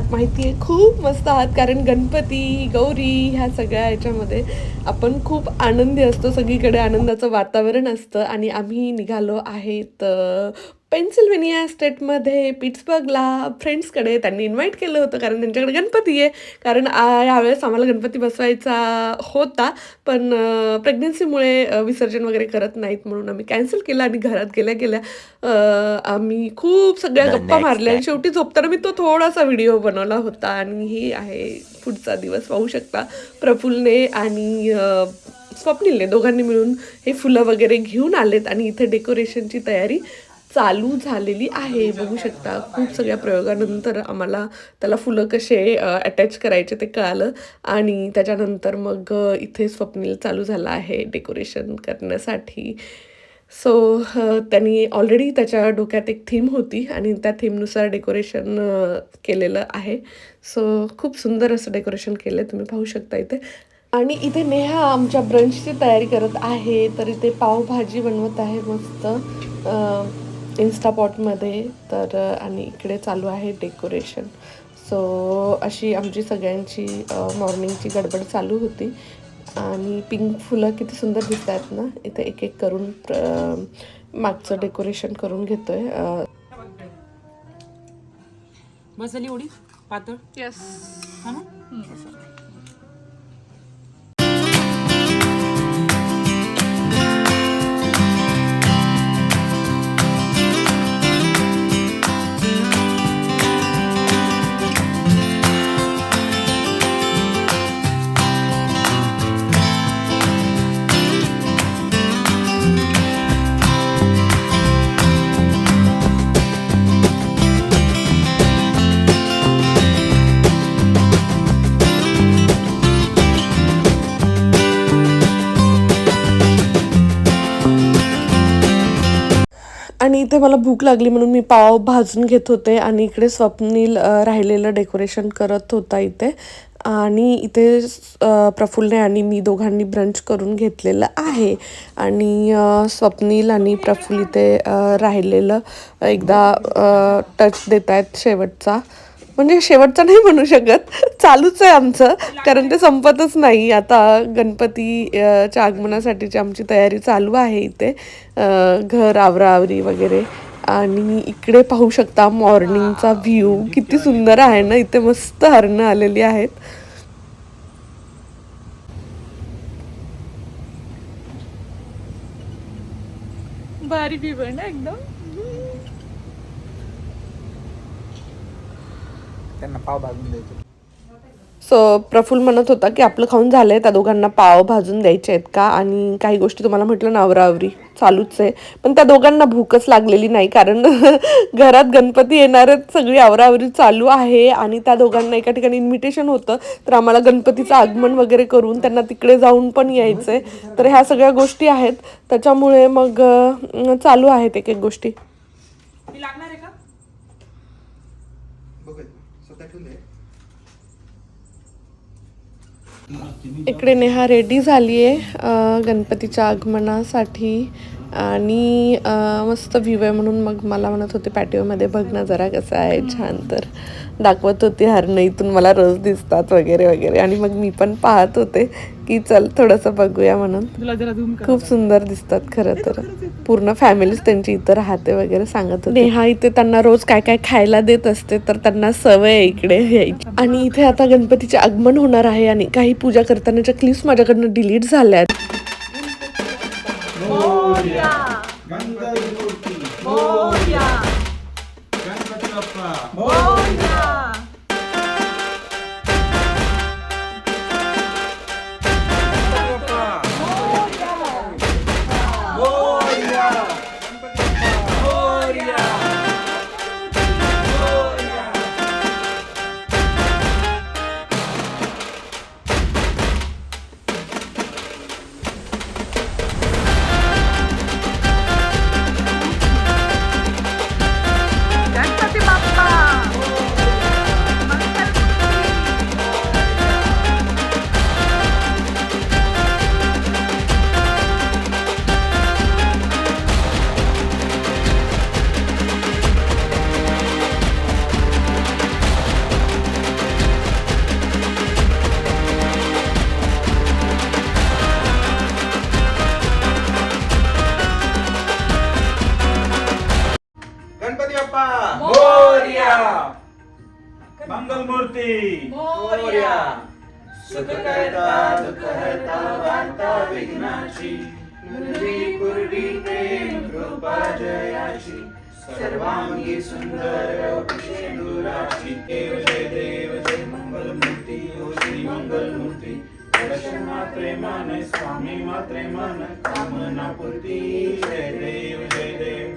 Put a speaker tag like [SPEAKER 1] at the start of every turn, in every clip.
[SPEAKER 1] आहात. माहिती आहे खूप मस्त आहात. कारण गणपती गौरी ह्या सगळ्या याच्यामध्ये आपण खूप आनंदी असतो. सगळीकडे आनंदाचं वातावरण असतं. आणि आम्ही निघालो आहेत पेन्सिल्वेनिया स्टेटमध्ये पिट्सबर्गला फ्रेंड्सकडे त्यांनी इन्व्हाइट केलं होतं कारण त्यांच्याकडे गणपती आहे. कारण यावेळेस आम्हाला गणपती बसवायचा होता पण प्रेग्नन्सीमुळे विसर्जन वगैरे करत नाहीत म्हणून आम्ही कॅन्सल केलं आणि घरात गेल्या गेल्या आम्ही खूप सगळ्या गप्पा मारल्या. आणि. शेवटी झोपताना मी तो थोडासा व्हिडिओ बनवला होता. आणि ही आहे पुढचा दिवस पाहू शकता. प्रफुल्लने आणि स्वप्नीलने दोघांनी मिळून हे फुलं वगैरे घेऊन आलेत. आणि इथे डेकोरेशनची तयारी चालू झालेली आहे. बघू शकता खूप सगळ्या प्रयोगानंतर आम्हाला त्याला फुलं कसे अटॅच करायचे ते कळालं. आणि त्याच्यानंतर मग इथे स्वप्नील चालू झाला आहे डेकोरेशन करण्यासाठी. सो त्यांनी ऑलरेडी त्याच्या डोक्यात एक थीम होती आणि त्या थीमनुसार डेकोरेशन केलेलं आहे. सो खूप सुंदर असं डेकोरेशन केलं तुम्ही पाहू शकता इथे. आणि इथे नेहा आमच्या ब्रंचची तयारी करत आहे. तर इथे पावभाजी बनवत आहे मस्त. इन्स्टापॉटमध्ये तर आणि इकडे चालू आहे डेकोरेशन सो अशी आमची सगळ्यांची मॉर्निंगची गडबड चालू होती. आणि पिंक फुलं किती सुंदर दिसत आहेत ना? इथे एक एक करून प्र- मागचं डेकोरेशन करून घेतोय. अ,
[SPEAKER 2] बस झाली एवढी पातळ?
[SPEAKER 1] येस
[SPEAKER 2] हा
[SPEAKER 1] मला भूक लागली म्हणून मी पाव भाजून घेत होते आणि इकडे स्वप्नील राहिलेलं डेकोरेशन करत होता इथे. आणि इथे प्रफुल्लने आणि मी दोघांनी ब्रंच करून घेतलेलं आहे. आणि स्वप्नील आणि प्रफुल्ल इथे राहिलेलं एकदा टच देत आहेत शेवटचा. म्हणजे शेवटचं नाही म्हणू शकत. चालूच आहे आमचं कारण ते संपतच नाही. आता गणपती अ, च्या आगमनासाठीची आमची तयारी चालू आहे इथे. घर आवराआवरी वगैरे. आणि इकडे पाहू शकता मॉर्निंगचा व्ह्यू. किती सुंदर आहे ना इथे मस्त हरणं आलेली आहेत.
[SPEAKER 3] भारी व्ह्यू आहे ना एकदम.
[SPEAKER 2] त्यांना पाव भाजून द्यायचे.
[SPEAKER 1] सो प्रफुल्ल म्हणत होता की आपलं खाऊन झालंय त्या दोघांना पाव भाजून द्यायचे आहेत का? आणि काही गोष्टी तुम्हाला म्हटलं ना आवरावरी चालूच आहे. पण त्या दोघांना भूकच लागलेली नाही कारण घरात गणपती येणार आहेत सगळी आवरावरी चालू आहे. आणि त्या दोघांना एका ठिकाणी इन्व्हिटेशन होतं तर आम्हाला गणपतीचं आगमन वगैरे करून त्यांना तिकडे जाऊन पण यायचंय. तर ह्या सगळ्या गोष्टी आहेत. त्याच्यामुळे मग चालू आहेत एक एक गोष्टी
[SPEAKER 2] लागणार आहे का?
[SPEAKER 1] इकडे नेहा रेडी झाली आहे गणपतीच्या आगमनासाठी आणि मस्त व्ह्यू आहे म्हणून मग मला म्हणत होते पॅटिओमध्ये बघ ना जरा कसं आहे छान. तर दाखवत होती हरणं इथून मला रोज दिसतात वगैरे वगैरे. आणि मग मी पण पाहत होते. की चल थोडंसं बघूया म्हणून.
[SPEAKER 3] तुला जरा झूम कर.
[SPEAKER 1] खूप सुंदर दिसतात खरं तर. पूर्ण फॅमिलीच त्यांची इथं राहते वगैरे सांगत होते. नेहा इथे त्यांना रोज काय काय खायला देत असते तर त्यांना सवय आहे इकडे यायची. आणि इथे आता गणपतीचे आगमन होणार आहे आणि काही पूजा करतानाच्या क्लिप्स माझ्याकडनं डिलीट झाल्या आहेत
[SPEAKER 4] मंगलमूर्ती मोर्या. सुख करता दुःख हरता वार्ता विघ्नाची पूर्वी पूर्वी प्रेम कृपा जयाची सर्वांगी सुंदर शेंदुराची देव जय देव जय मंगलमूर्ती ओ श्री मंगलमूर्ती. दर्शन मात्रे मन स्वामी मात्रे मन कामना पूर्ती. जय देव जय देव.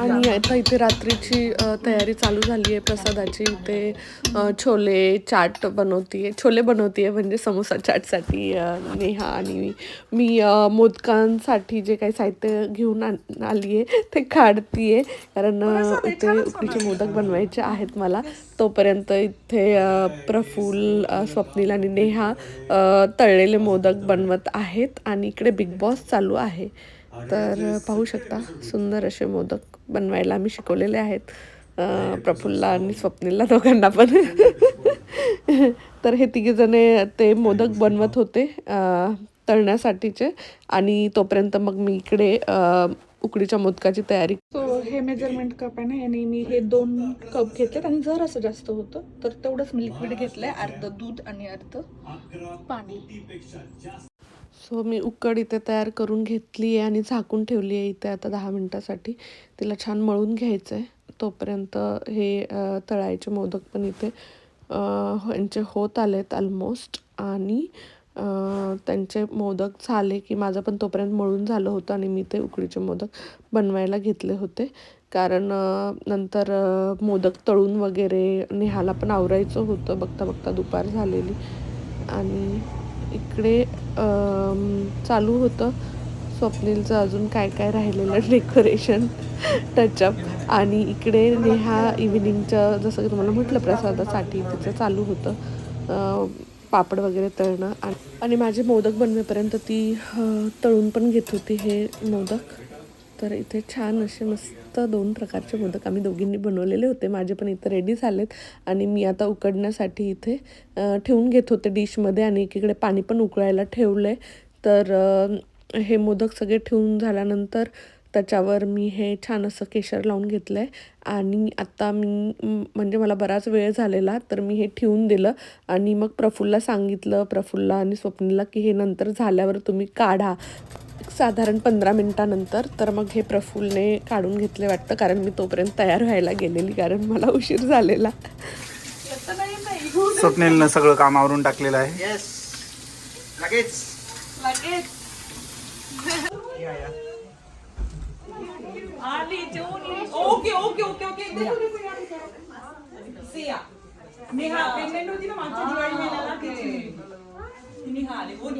[SPEAKER 1] आणि आता इथे रात्रीची तयारी चालू झाली आहे प्रसादाची. इथे छोले चाट बनवतीये. छोले बनवतीये म्हणजे समोसा चाटसाठी नेहा आणि मी मोदकांसाठी जे काही साहित्य घेऊन आली आहे ते काढतीये. कारण इथे उकडीचे मोदक बनवायचे आहेत मला. तोपर्यंत इथे अ, स्वप्नील आणि नेहा तळलेले मोदक बनवत आहेत. आणि इकडे बिग बॉस चालू आहे. तर पाहू शकता सुंदर असे मोदक बनवायला आम्ही शिकवलेले आहेत. प्रफुल्ला आणि स्वप्नीलला दोघांना पण. तर हे तिघेजणे ते मोदक बनवत होते तळण्यासाठीचे. आणि तोपर्यंत मग मी इकडे उकडीच्या मोदकाची तयारी
[SPEAKER 3] सो हे मेजरमेंट कप आहे ना याने मी हे दोन कप घेतलेत आणि जर असं जास्त होतं तर तेवढंच मी लिक्विड घेतलंय अर्ध दूध आणि अर्ध पाणी.
[SPEAKER 1] सो मी उकड इथे तयार करून घेतली आहे आणि झाकून ठेवली आहे इथे आता दहा मिनटासाठी. तिला छान मळून घ्यायचं आहे तोपर्यंत हे तळायचे मोदक पण इथे यांचे होत आलेत ऑलमोस्ट आणि त्यांचे मोदक झाले की माझं पण तोपर्यंत मळून झालं होतं आणि मी ते उकडीचे मोदक बनवायला घेतले होते. कारण नंतर मोदक तळून वगैरे नेहाला पण आवरायचं होतं. बघता बघता दुपार झालेली. आणि इकडे चालू होतं. स्वप्नीलचं अजून काय काय राहिलेलं डेकोरेशन टचअप आणि इकडे नेहा इव्हिनिंगचं जसं की तुम्हाला म्हटलं प्रसादासाठी तिचं चालू होतं. पापड वगैरे तळणं. आणि माझे मोदक बनवेपर्यंत ती तळून पण घेत होती हे मोदक. तर इथे छान असे मस्त दोन प्रकारचे मोदक आम्ही दोघींनी बनवलेले होते. माझे पण इथं रेडी झालेत आणि मी आता उकडण्यासाठी इथे ठेवून घेत होते डिशमध्ये आणि एकीकडे पाणी पण उकळायला ठेवलं आहे तर हे मोदक सगळे ठेवून झाल्यानंतर त्याच्यावर मी हे छान असं केशर लावून घेतलं आहे आणि आत्ता मी म्हणजे मला बराच वेळ झालेला तर मी हे ठेवून दिलं आणि मग प्रफुल्ला सांगितलं प्रफुल्ला आणि स्वप्नीला की हे नंतर झाल्यावर तुम्ही काढा. साधारण पंधरा मिनटानंतर तर मग हे प्रफुल्लने काढून घेतले वाटतं कारण मी तोपर्यंत तयार व्हायला गेलेली कारण मला उशीर झालेला.
[SPEAKER 4] स्वप्नीलनं सगळं काम आवरून टाकलेलं आहे. लगेच
[SPEAKER 2] okay okay okay okay. Siya. Neha pregnant होती ना मागच्या दिवाळी महिन्याला तिची. निहा आली वो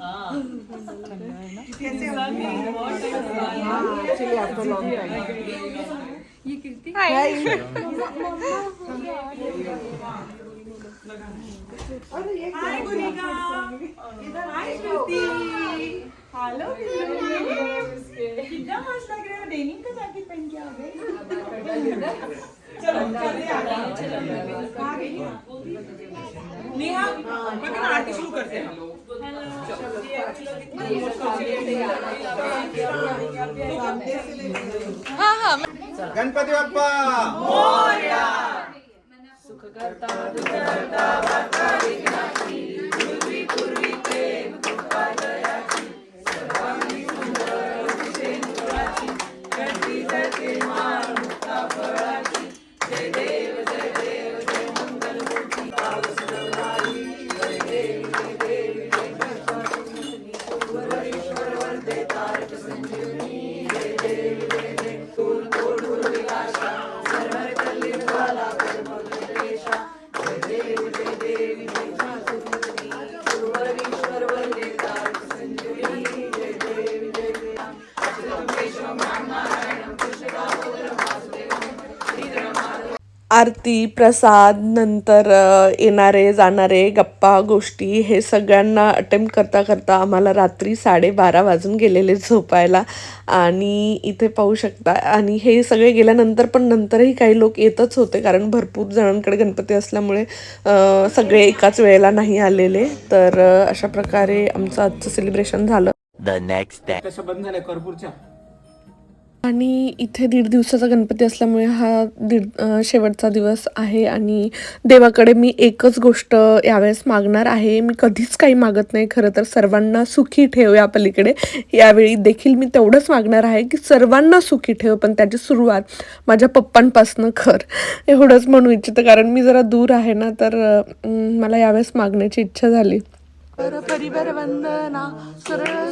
[SPEAKER 2] निहा आली. हाय गुनिका हाय श्रुति हेलो कितना मस्त लग रहे हो डेनिम का जैकेट पहन के आ गए चलो चलो कहाँ गई नेहा आरती शुरू करते हैं
[SPEAKER 4] गणपति हा हा गणपती बाप्पा सुखकर्ता
[SPEAKER 1] आरती प्रसाद नंतर येणारे जाणारे गप्पा गोष्टी हे सगळ्यांना अटेम्प्ट करता करता आम्हाला रात्री साडेबारा वाजून गेलेले झोपायला. आणि इथे पाहू शकता आणि हे सगळे गेल्यानंतर पण नंतरही काही लोक येतच होते कारण भरपूर जणांकडे गणपती असल्यामुळे सगळे एकाच वेळेला नाही आलेले. तर अशा प्रकारे आमचं आजचं सेलिब्रेशन झालं.
[SPEAKER 5] The next day.
[SPEAKER 1] आणि इथे दीड दिवसाचा गणपती असल्यामुळे हा दीड शेवटचा दिवस आहे आणि देवाकडे मी एकच गोष्ट यावेळेस मागणार आहे. मी कधीच काही मागत नाही खरं तर सर्वांना सुखी ठेव या पलीकडे. यावेळी देखील मी तेवढंच मागणार आहे की सर्वांना सुखी ठेव पण त्याची सुरुवात माझ्या पप्पांपासनं कर. एवढंच म्हणू इच्छितं कारण मी जरा दूर आहे ना तर मला यावेळेस मागण्याची इच्छा झाली. वंदना सरळ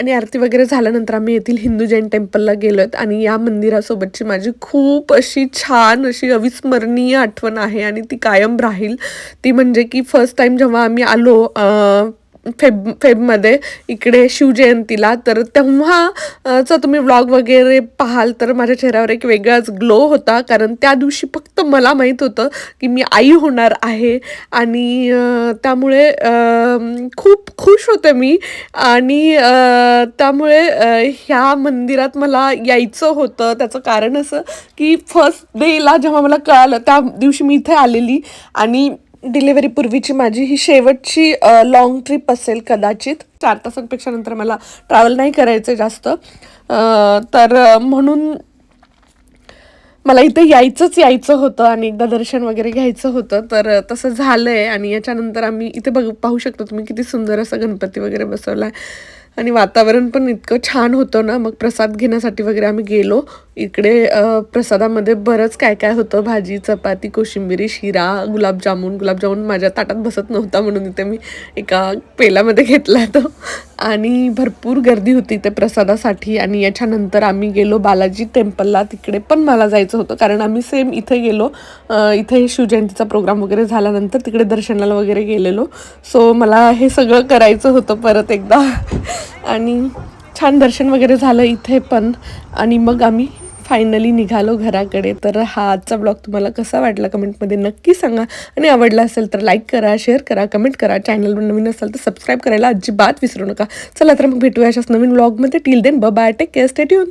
[SPEAKER 1] आणि आरती वगैरे झाल्यानंतर आम्ही येथील हिंदू जैन टेम्पलला गेलोत आणि या मंदिरासोबतची माझी खूप अशी छान अशी अविस्मरणीय आठवण आहे आणि ती कायम राहील. ती म्हणजे की फर्स्ट टाइम जेव्हा आम्ही आलो फेब फेबमध्ये इकडे शिवजयंतीला तर तेव्हा चा तुम्ही व्लॉग वगैरे पाहाल तर माझ्या चेहऱ्यावर एक वेगळाच ग्लो होता. कारण त्या दिवशी फक्त मला माहीत होतं की मी आई होणार आहे. आणि त्यामुळे खूप खुश होते मी. आणि त्यामुळे ह्या मंदिरात मला यायचं होतं. त्याचं कारण असं की फर्स्ट डेला जेव्हा मला कळालं त्या दिवशी मी इथे आलेली. आणि डिलिव्हरीपूर्वीची माझी ही शेवटची लॉंग ट्रिप असेल कदाचित. चार तासांपेक्षा नंतर मला ट्रॅव्हल नाही करायचं जास्त. तर म्हणून मला इथे यायचंच यायचं होतं आणि एकदा दर्शन वगैरे घ्यायचं होतं. तर तसं झालं आहे आणि याच्यानंतर आम्ही इथे बघ पाहू शकतो तुम्ही किती सुंदर असा गणपती वगैरे बसवला आहे. आणि वातावरण पण इतकं छान होतं ना. मग प्रसाद घेण्यासाठी वगैरे आम्ही गेलो. इकडे प्रसादामध्ये बरंच काय काय होतं? भाजी चपाती कोशिंबिरी शिरा गुलाबजामुन. गुलाबजामुन माझ्या ताटात बसत नव्हता म्हणून इथे मी एका पेलामध्ये घेतला तो. आणि भरपूर गर्दी होती ते प्रसादासाठी. आणि याच्यानंतर आम्ही गेलो बालाजी टेम्पलला. तिकडे पण मला जायचं होतं. कारण आम्ही सेम इथे गेलो. इथे शिवजयंतीचा प्रोग्राम वगैरे झाल्यानंतर तिकडे दर्शनाला वगैरे गेलेलो. सो मला हे सगळं करायचं होतं परत एकदा. आणि छान दर्शन वगैरे झालं इथे पण. आणि मग आम्ही फायनली निघालो घराकडे. तर हा आजचा ब्लॉग तुम्हाला कसा वाटला कमेंटमध्ये नक्की सांगा. आणि आवडला असेल तर लाईक करा शेअर करा कमेंट करा. चॅनलवर नवीन असाल तर सबस्क्राईब करायला अजिबात विसरू नका. चला तर मग भेटूया अशाच नवीन ब्लॉगमध्ये till then bye take care state येऊन